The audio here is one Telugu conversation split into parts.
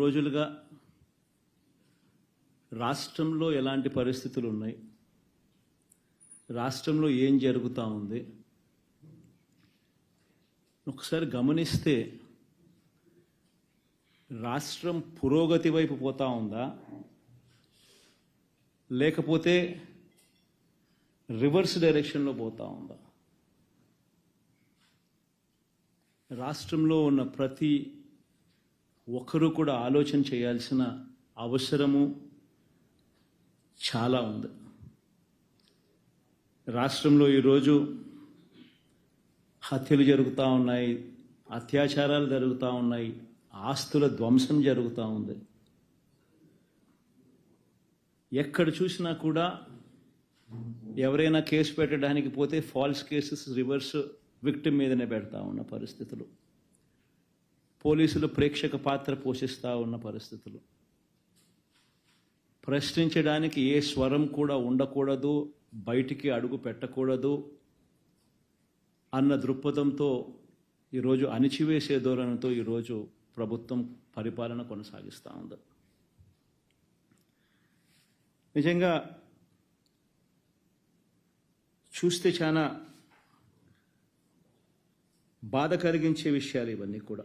రోజులుగా రాష్ట్రంలో ఎలాంటి పరిస్థితులు ఉన్నాయి రాష్ట్రంలో ఏం జరుగుతూ ఉంది? ఒకసారి గమనిస్తే రాష్ట్రం పురోగతి వైపు పోతా ఉందా? లేకపోతే రివర్స్ డైరెక్షన్లో పోతా ఉందా? రాష్ట్రంలో ఉన్న ప్రతి ఒకరు కూడా ఆలోచన చేయాల్సిన అవసరము చాలా ఉంది. రాష్ట్రంలో ఈరోజు హత్యలు జరుగుతూ ఉన్నాయి అత్యాచారాలు జరుగుతూ ఉన్నాయి ఆస్తుల ధ్వంసం జరుగుతూ ఉంది. ఎక్కడ చూసినా కూడా ఎవరైనా కేసు పెట్టడానికి పోతే ఫాల్స్ కేసెస్ రివర్స్ విక్టిమ్ మీదనే పెడతా ఉన్న పరిస్థితులు. పోలీసులు ప్రేక్షక పాత్ర పోషిస్తూ ఉన్న పరిస్థితులు. ప్రశ్నించడానికి ఏ స్వరం కూడా ఉండకూడదు బయటికి అడుగు పెట్టకూడదు అన్న దృక్పథంతో ఈరోజు అణిచివేసే ధోరణితో ఈరోజు ప్రభుత్వం పరిపాలన కొనసాగిస్తూ ఉంది. నిజంగా చూస్తే చాలా బాధ కలిగించే విషయాలు ఇవన్నీ కూడా.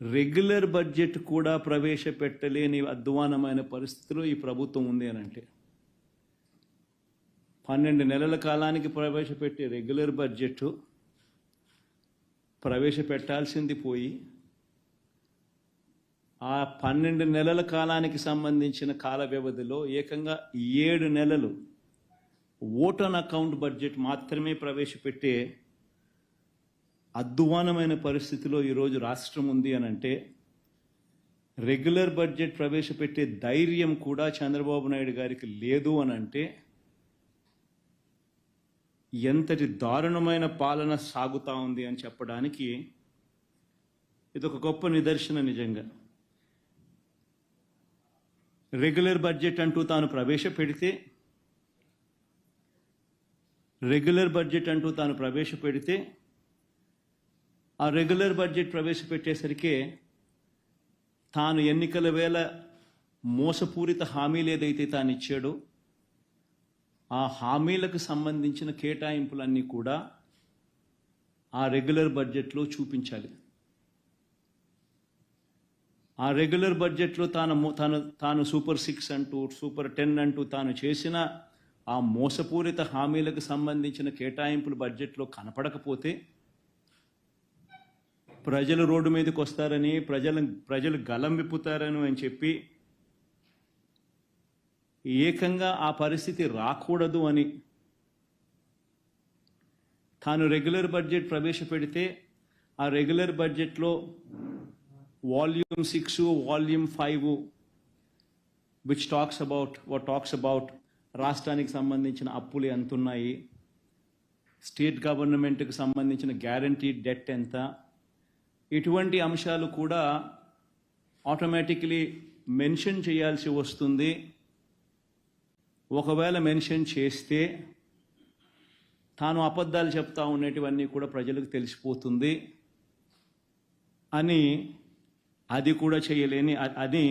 రెగ్యులర్ బడ్జెట్ కూడా ప్రవేశపెట్టలేని అధ్వానమైన పరిస్థితిలో ఈ ప్రభుత్వం ఉంది అని అంటే పన్నెండు నెలల కాలానికి ప్రవేశపెట్టే రెగ్యులర్ బడ్జెట్ ప్రవేశపెట్టాల్సింది పోయి ఆ పన్నెండు నెలల కాలానికి సంబంధించిన కాల వ్యవధిలో ఏకంగా ఏడు నెలలు ఓటన్ అకౌంట్ బడ్జెట్ మాత్రమే ప్రవేశపెట్టే అద్వానమైన పరిస్థితిలో ఈరోజు రాష్ట్రం ఉంది అని అంటే రెగ్యులర్ బడ్జెట్ ప్రవేశపెట్టే ధైర్యం కూడా చంద్రబాబు నాయుడు గారికి లేదు అని అంటే ఎంతటి దారుణమైన పాలన సాగుతూ ఉంది అని చెప్పడానికి ఇది ఒక గొప్ప నిదర్శన నిజంగా. రెగ్యులర్ బడ్జెట్ అంటూ తాను ప్రవేశపెడితే రెగ్యులర్ బడ్జెట్ అంటూ తాను ప్రవేశపెడితే ఆ రెగ్యులర్ బడ్జెట్ ప్రవేశపెట్టేసరికి తాను ఎన్నికల వేళ మోసపూరిత హామీలు ఏదైతే తాను ఇచ్చాడో ఆ హామీలకు సంబంధించిన కేటాయింపులన్నీ కూడా ఆ రెగ్యులర్ బడ్జెట్లో చూపించాలి. ఆ రెగ్యులర్ బడ్జెట్లో తాను తాను తాను సూపర్ సిక్స్ అంటూ సూపర్ టెన్ అంటూ తాను చేసిన ఆ మోసపూరిత హామీలకు సంబంధించిన కేటాయింపులు బడ్జెట్లో కనపడకపోతే ప్రజలు రోడ్డు మీదకి వస్తారని ప్రజలు ప్రజలు గలం విప్పుతారని అని చెప్పి ఏకంగా ఆ పరిస్థితి రాకూడదు అని తాను రెగ్యులర్ బడ్జెట్ ప్రవేశపెడితే ఆ రెగ్యులర్ బడ్జెట్లో volume six volume five which talks about what talks about రాష్ట్రానికి సంబంధించిన అప్పులు ఎంతున్నాయి స్టేట్ గవర్నమెంట్కి సంబంధించిన గ్యారంటీ డెట్ ఎంత ఇటువంటి అంశాలు కూడా ఆటోమేటిక్లీ మెన్షన్ చేయాల్సి వస్తుంది. ఒకవేళ మెన్షన్ చేస్తే తాను అబద్ధాలు చెప్తా ఉండేటివన్నీ కూడా ప్రజలకు తెలిసిపోతుంది అని అది కూడా చేయలేని అది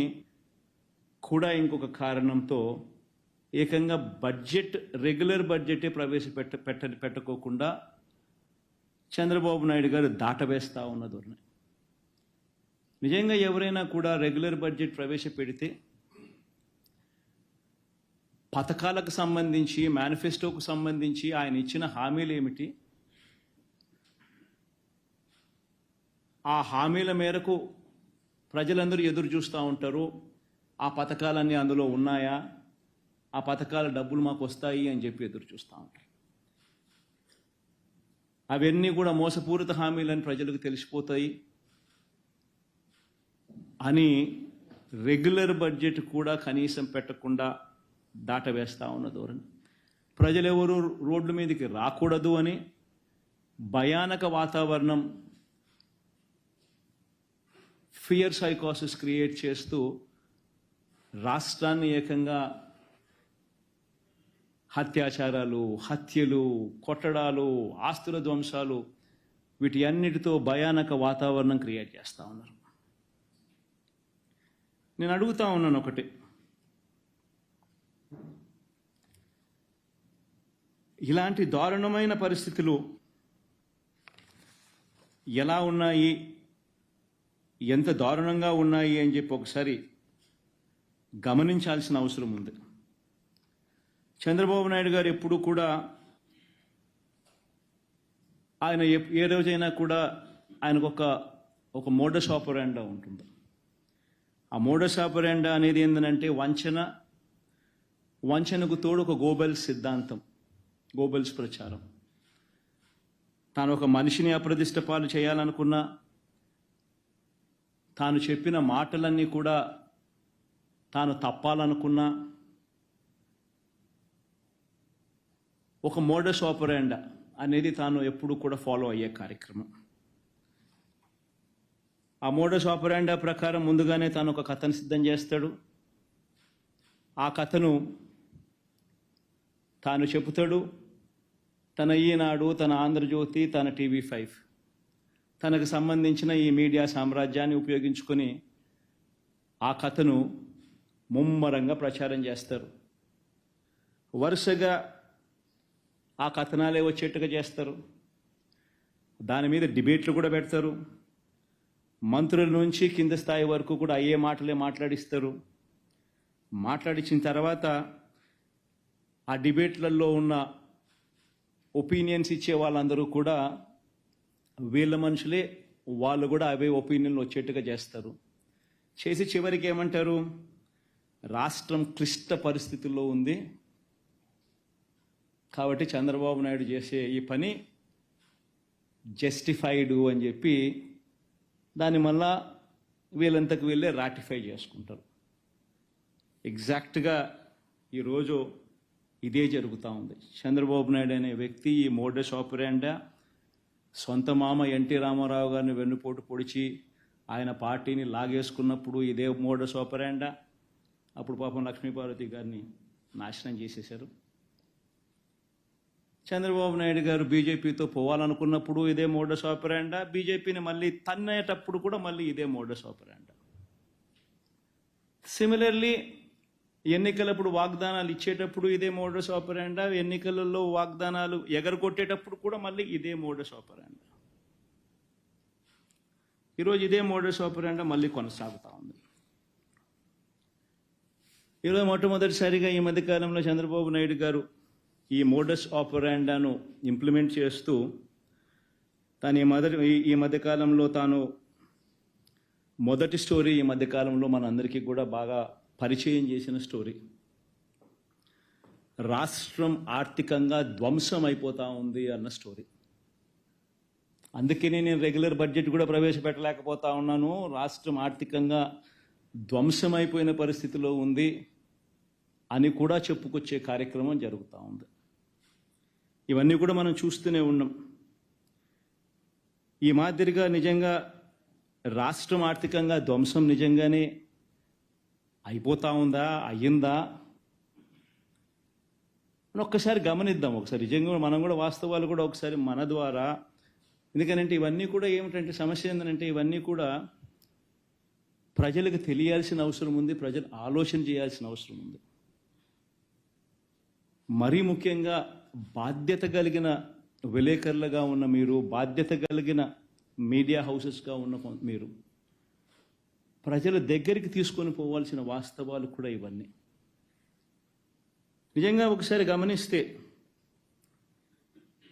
కూడా ఇంకొక కారణంతో ఏకంగా బడ్జెట్ రెగ్యులర్ బడ్జెటే ప్రవేశపెట్ట పెట్ట పెట్టుకోకుండా చంద్రబాబు నాయుడు గారు దాటవేస్తూ ఉన్న ధోరణి నిజంగా ఎవరైనా కూడా రెగ్యులర్ బడ్జెట్ ప్రవేశపెడితే పథకాలకు సంబంధించి మేనిఫెస్టోకు సంబంధించి ఆయన ఇచ్చిన హామీలు ఏమిటి? ఆ హామీల మేరకు ప్రజలందరూ ఎదురు చూస్తూ ఉంటారు. ఆ పథకాలన్నీ అందులో ఉన్నాయా? ఆ పథకాల డబ్బులు మాకు వస్తాయి అని చెప్పి ఎదురు చూస్తూ ఉంటారు. అవన్నీ కూడా మోసపూరిత హామీలని ప్రజలకు తెలిసిపోతాయి. అని రెగ్యులర్ బడ్జెట్ కూడా కనీసం పెట్టకుండా దాటవేస్తా ఉన్న ధోరణి. ప్రజలెవరూ రోడ్ల మీదకి రాకూడదు అని భయానక వాతావరణం ఫియర్ సైకాసిస్ క్రియేట్ చేస్తూ రాష్ట్రాన్ని ఏకంగా హత్యాచారాలు హత్యలు కొట్టడాలు ఆస్తుల ధ్వంసాలు వీటి అన్నిటితో భయానక వాతావరణం క్రియేట్ చేస్తూ ఉన్నారు. నేను అడుగుతా ఉన్నాను ఒకటి. ఇలాంటి దారుణమైన పరిస్థితులు ఎలా ఉన్నాయి? ఎంత దారుణంగా ఉన్నాయి అని చెప్పి ఒకసారి గమనించాల్సిన అవసరం ఉంది. చంద్రబాబు నాయుడు గారు ఎప్పుడు కూడా ఆయన ఏ రోజైనా కూడా ఆయనకు ఒక ఒక మోడస్ ఆపరాండా ఉంటుంది ఆ మోడస్ ఆపరాండా అనేది ఏంటంటే వంచన వంచనకు తోడు ఒక గోబెల్స్ సిద్ధాంతం గోబెల్స్ ప్రచారం. తాను ఒక మనిషిని అప్రదిష్ట పాలు చేయాలనుకున్నా తాను చెప్పిన మాటలన్నీ కూడా తాను తప్పాలనుకున్నా ఒక మోడస్ ఆపరాండా అనేది తాను ఎప్పుడు కూడా ఫాలో అయ్యే కార్యక్రమం. ఆ మోడస్ ఆపరాండా ప్రకారం ముందుగానే తాను ఒక కథను సిద్ధం చేస్తాడు. ఆ కథను తాను చెబుతాడు. తన ఈనాడు తన ఆంధ్రజ్యోతి తన టీవీ ఫైవ్. తనకు సంబంధించిన ఈ మీడియా సామ్రాజ్యాన్ని ఉపయోగించుకొని ఆ కథను ముమ్మరంగా ప్రచారం చేస్తారు. వరుసగా ఆ కథనాలే వచ్చేట్టుగా చేస్తారు. దాని మీద డిబేట్లు కూడా పెడతారు. మంత్రుల నుంచి కింద స్థాయి వరకు కూడా అయ్యే మాటలే మాట్లాడిస్తారు. మాట్లాడించిన తర్వాత ఆ డిబేట్లలో ఉన్న ఒపీనియన్స్ ఇచ్చే వాళ్ళందరూ కూడా వీళ్ళ మనుషులే వాళ్ళు కూడా అవే ఒపీనియన్లు వచ్చేట్టుగా చేస్తారు. చేసి చివరికి ఏమంటారు? రాష్ట్రం క్లిష్ట పరిస్థితుల్లో ఉంది. కాబట్టి చంద్రబాబు నాయుడు చేసే ఈ పని జస్టిఫైడ్ అని చెప్పి దాన్ని మళ్ళా వీళ్ళంతకు వీళ్ళే రాటిఫై చేసుకుంటారు. ఎగ్జాక్ట్గా ఈరోజు ఇదే జరుగుతూ ఉంది. చంద్రబాబు నాయుడు అనే వ్యక్తి ఈ మోడస్ ఆపరేండా సొంత మామ ఎన్టీ రామారావు గారిని వెన్నుపోటు పొడిచి ఆయన పార్టీని లాగేసుకున్నప్పుడు ఇదే మోడస్ ఆపరేండా అప్పుడు పాపం లక్ష్మీపార్వతి గారిని నాశనం చేసేశారు. చంద్రబాబు నాయుడు గారు బీజేపీతో పోవాలనుకున్నప్పుడు ఇదే మోడస్ ఆపరాండా? బీజేపీని మళ్ళీ తన్నేటప్పుడు కూడా మళ్ళీ ఇదే మోడస్ ఆపరాండా? సిమిలర్లీ ఎన్నికలప్పుడు వాగ్దానాలు ఇచ్చేటప్పుడు ఇదే మోడస్ ఆపరాండా? ఎన్నికలలో వాగ్దానాలు ఎగరగొట్టేటప్పుడు కూడా మళ్ళీ ఇదే మోడస్ ఆపరాండా? ఈరోజు ఇదే మోడస్ ఆపరాండా మళ్ళీ కొనసాగుతూ ఉంది. ఈరోజు మొట్టమొదటిసారిగా ఈ మధ్యకాలంలో చంద్రబాబు నాయుడు గారు ఈ మోడస్ ఆపరాండాను ఇంప్లిమెంట్ చేస్తూ తాను ఈ మొదటి ఈ- మధ్యకాలంలో తాను మొదటి స్టోరీ ఈ మధ్యకాలంలో మనందరికీ కూడా బాగా పరిచయం చేసిన స్టోరీ. రాష్ట్రం ఆర్థికంగా ధ్వంసం అయిపోతా ఉంది అన్న స్టోరీ. అందుకనే నేను రెగ్యులర్ బడ్జెట్ కూడా ప్రవేశపెట్టలేకపోతా ఉన్నాను. రాష్ట్రం ఆర్థికంగా ధ్వంసం అయిపోయిన పరిస్థితిలో ఉంది అని కూడా చెప్పుకొచ్చే కార్యక్రమం జరుగుతూ ఉంది. ఇవన్నీ కూడా మనం చూస్తూనే ఉన్నాం. ఈ మాదిరిగా నిజంగా రాష్ట్రం ఆర్థికంగా ధ్వంసం నిజంగానే అయిపోతా ఉందా అయ్యిందా? ఒక్కసారి గమనిద్దాం. ఒకసారి నిజంగా మనం కూడా వాస్తవాలు కూడా ఒకసారి మన ద్వారా. ఎందుకనంటే ఇవన్నీ కూడా ఏమిటంటే సమస్య ఏంటంటే ఇవన్నీ కూడా ప్రజలకు తెలియాల్సిన అవసరం ఉంది ప్రజలు ఆలోచన చేయాల్సిన అవసరం ఉంది. మరీ ముఖ్యంగా బాధ్యత కలిగిన విలేకరులుగా ఉన్న మీరు బాధ్యత కలిగిన మీడియా హౌసెస్గా ఉన్న మీరు. ప్రజల దగ్గరికి తీసుకొని పోవాల్సిన వాస్తవాలు కూడా ఇవన్నీ. నిజంగా ఒకసారి గమనిస్తే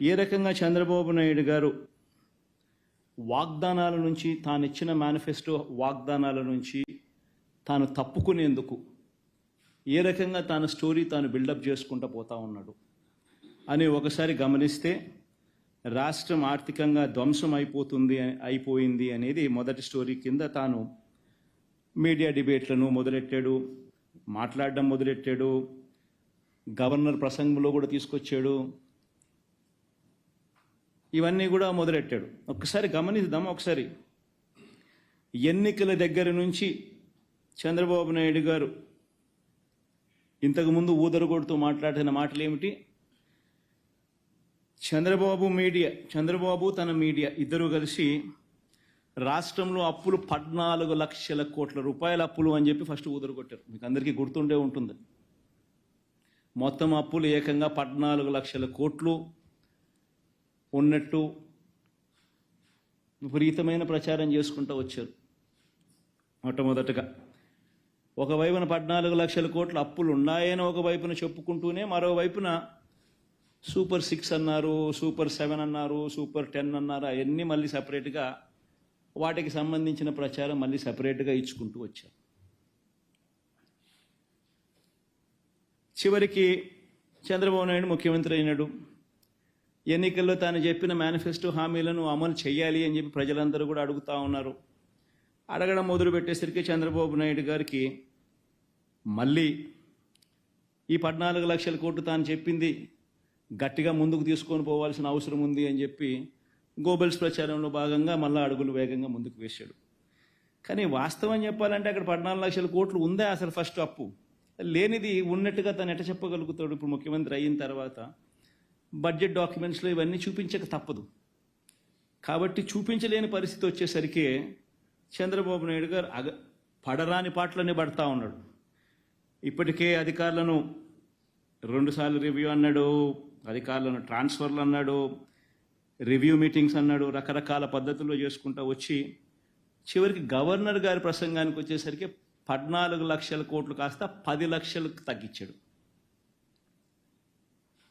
ఏ రకంగా చంద్రబాబు నాయుడు గారు వాగ్దానాల నుంచి తాను ఇచ్చిన మేనిఫెస్టో వాగ్దానాల నుంచి తాను తప్పుకునేందుకు ఏ రకంగా తాను స్టోరీ తాను బిల్డప్ చేసుకుంటూ పోతా ఉన్నాడు. అని ఒకసారి గమనిస్తే రాష్ట్రం ఆర్థికంగా ధ్వంసం అయిపోతుంది అయిపోయింది అనేది మొదటి స్టోరీ కింద తాను మీడియా డిబేట్లను మొదలెట్టాడు మాట్లాడడం మొదలెట్టాడు గవర్నర్ ప్రసంగంలో కూడా తీసుకొచ్చాడు. ఇవన్నీ కూడా మొదలెట్టాడు. ఒకసారి గమనిద్దాం ఒకసారి. ఎన్నికల దగ్గర నుంచి చంద్రబాబు నాయుడు గారు ఇంతకుముందు ఊదరగొడుతూ మాట్లాడిన మాటలు ఏమిటి చంద్రబాబు మీడియా చంద్రబాబు తన మీడియా ఇద్దరు కలిసి రాష్ట్రంలో అప్పులు పద్నాలుగు లక్షల కోట్ల రూపాయల అప్పులు అని చెప్పి ఫస్ట్ ఊదరగొట్టారు మీకు అందరికీ గుర్తుండే ఉంటుంది. మొత్తం అప్పులు ఏకంగా పద్నాలుగు లక్షల కోట్లు ఉన్నట్టు విపరీతమైన ప్రచారం చేసుకుంటూ వచ్చారు. మొట్టమొదటగా ఒకవైపున పద్నాలుగు లక్షల కోట్ల అప్పులు ఉన్నాయని ఒకవైపున చెప్పుకుంటూనే మరోవైపున సూపర్ సిక్స్ అన్నారు సూపర్ సెవెన్ అన్నారు సూపర్ టెన్ అన్నారు అవన్నీ మళ్ళీ సపరేట్గా వాటికి సంబంధించిన ప్రచారం మళ్ళీ సపరేట్గా ఇచ్చుకుంటూ వచ్చారు చివరికి చంద్రబాబు నాయుడు ముఖ్యమంత్రి అయినాడు. ఎన్నికల్లో తాను చెప్పిన మేనిఫెస్టో హామీలను అమలు చేయాలి అని చెప్పి ప్రజలందరూ కూడా అడుగుతా ఉన్నారు. అడగడం మొదలు పెట్టేసరికి చంద్రబాబు నాయుడు గారికి మళ్ళీ ఈ పద్నాలుగు లక్షల కోట్లు తాను చెప్పింది గట్టిగా ముందుకు తీసుకొని పోవాల్సిన అవసరం ఉంది అని చెప్పి గోబెల్స్ ప్రచారంలో భాగంగా మళ్ళీ అడుగులు వేగంగా ముందుకు వేశాడు. కానీ వాస్తవం చెప్పాలంటే అక్కడ పద్నాలుగు లక్షల కోట్లు ఉందే అసలు ఫస్ట్ అప్పు? లేనిది ఉన్నట్టుగా తను ఎట చెప్పగలుగుతాడు ఇప్పుడు ముఖ్యమంత్రి అయిన తర్వాత? బడ్జెట్ డాక్యుమెంట్స్లో ఇవన్నీ చూపించక తప్పదు. కాబట్టి చూపించలేని పరిస్థితి వచ్చేసరికి చంద్రబాబు నాయుడు గారు అగ పడరాని పాటలనే పడతా ఉన్నాడు. ఇప్పటికే అధికారులను రెండుసార్లు రివ్యూ అన్నాడు అధికారులను ట్రాన్స్ఫర్లు అన్నాడు రివ్యూ మీటింగ్స్ అన్నాడు రకరకాల పద్ధతుల్లో చేసుకుంటూ వచ్చి చివరికి గవర్నర్ గారి ప్రసంగానికి వచ్చేసరికి పద్నాలుగు లక్షల కోట్లు కాస్త పది లక్షలకు తగ్గించాడు.